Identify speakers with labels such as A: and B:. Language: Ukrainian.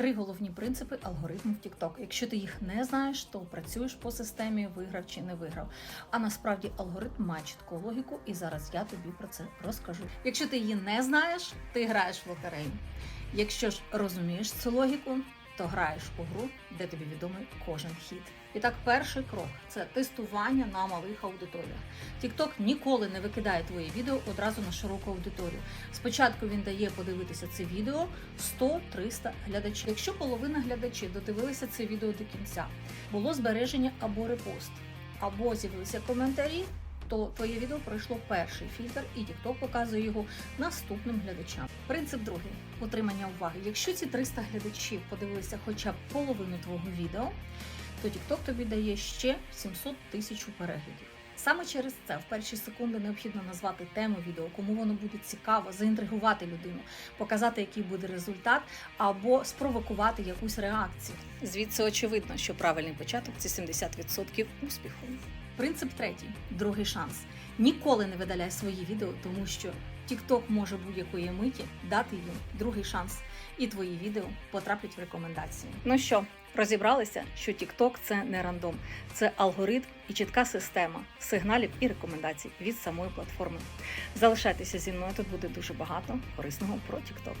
A: Три головні принципи алгоритму в TikTok. Якщо ти їх не знаєш, то працюєш по системі виграв чи не виграв. А насправді алгоритм має чітку логіку, і зараз я тобі про це розкажу. Якщо ти її не знаєш, ти граєш в лотерею. Якщо ж розумієш цю логіку, то граєш у гру, де тобі відомий кожен хід. І так, перший крок це тестування на малих аудиторіях. TikTok ніколи не викидає твоє відео одразу на широку аудиторію. Спочатку він дає подивитися це відео 100-300 глядачів. Якщо половина глядачів додивилися це відео до кінця, було збереження або репост, або з'явилися коментарі. То твоє відео пройшло перший фільтр, і TikTok показує його наступним глядачам. Принцип другий утримання уваги. Якщо ці 300 глядачів подивилися хоча б половину твого відео, то TikTok тобі дає ще 700 тисяч переглядів. Саме через це в перші секунди необхідно назвати тему відео, кому воно буде цікаво, заінтригувати людину, показати, який буде результат, або спровокувати якусь реакцію. Звідси очевидно, що правильний початок це 70% успіху. Принцип третій другий шанс. Ніколи не видаляй свої відео, тому що TikTok може будь-якої миті дати їм другий шанс, і твої відео потраплять в рекомендації. Ну що, розібралися, що TikTok – це не рандом, це алгоритм і чітка система сигналів і рекомендацій від самої платформи. Залишайтеся зі мною, тут буде дуже багато корисного про TikTok.